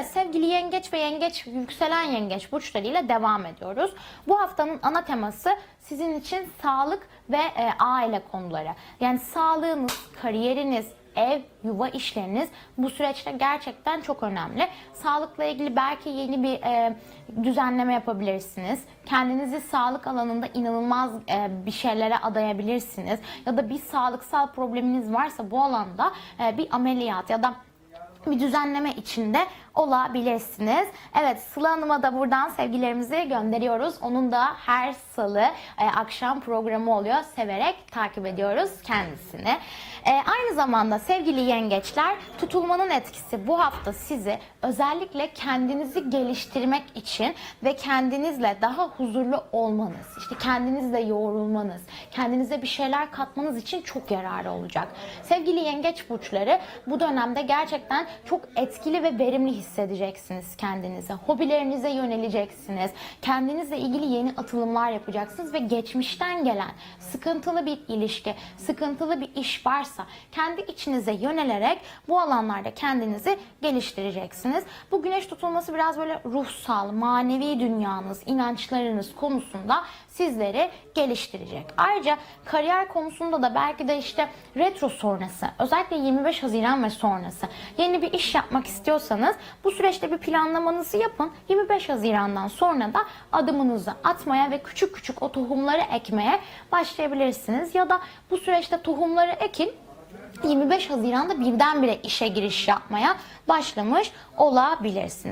Evet sevgili yengeç ve yengeç yükselen yengeç burçlarıyla devam ediyoruz. Bu haftanın ana teması sizin için sağlık ve e, aile konuları. Yani sağlığınız, kariyeriniz, ev, yuva işleriniz bu süreçte gerçekten çok önemli. Sağlıkla ilgili belki yeni bir e, düzenleme yapabilirsiniz. Kendinizi sağlık alanında inanılmaz e, bir şeylere adayabilirsiniz. Ya da bir sağlıksal probleminiz varsa bu alanda e, bir ameliyat ya da bir düzenleme içinde olabilirsiniz. Evet Sıla Hanım'a da buradan sevgilerimizi gönderiyoruz. Onun da her salı e, akşam programı oluyor. Severek takip ediyoruz kendisini. E, aynı zamanda sevgili yengeçler tutulmanın etkisi bu hafta sizi özellikle kendinizi geliştirmek için ve kendinizle daha huzurlu olmanız, işte kendinizle yoğrulmanız, kendinize bir şeyler katmanız için çok yararlı olacak. Sevgili yengeç burçları bu dönemde gerçekten çok etkili ve verimli hissedeceksiniz kendinize. Hobilerinize yöneleceksiniz. Kendinizle ilgili yeni atılımlar yapacaksınız ve geçmişten gelen sıkıntılı bir ilişki, sıkıntılı bir iş varsa kendi içinize yönelerek bu alanlarda kendinizi geliştireceksiniz. Bu güneş tutulması biraz böyle ruhsal, manevi dünyanız, inançlarınız konusunda sizleri geliştirecek. Ayrıca kariyer konusunda da belki de işte retro sonrası, özellikle 25 Haziran ve sonrası yeni bir iş yapmak istiyorsanız bu süreçte bir planlamanızı yapın. 25 Haziran'dan sonra da adımınızı atmaya ve küçük küçük o tohumları ekmeye başlayabilirsiniz. Ya da bu süreçte tohumları ekin 25 Haziran'da birdenbire işe giriş yapmaya başlamış olabilirsiniz.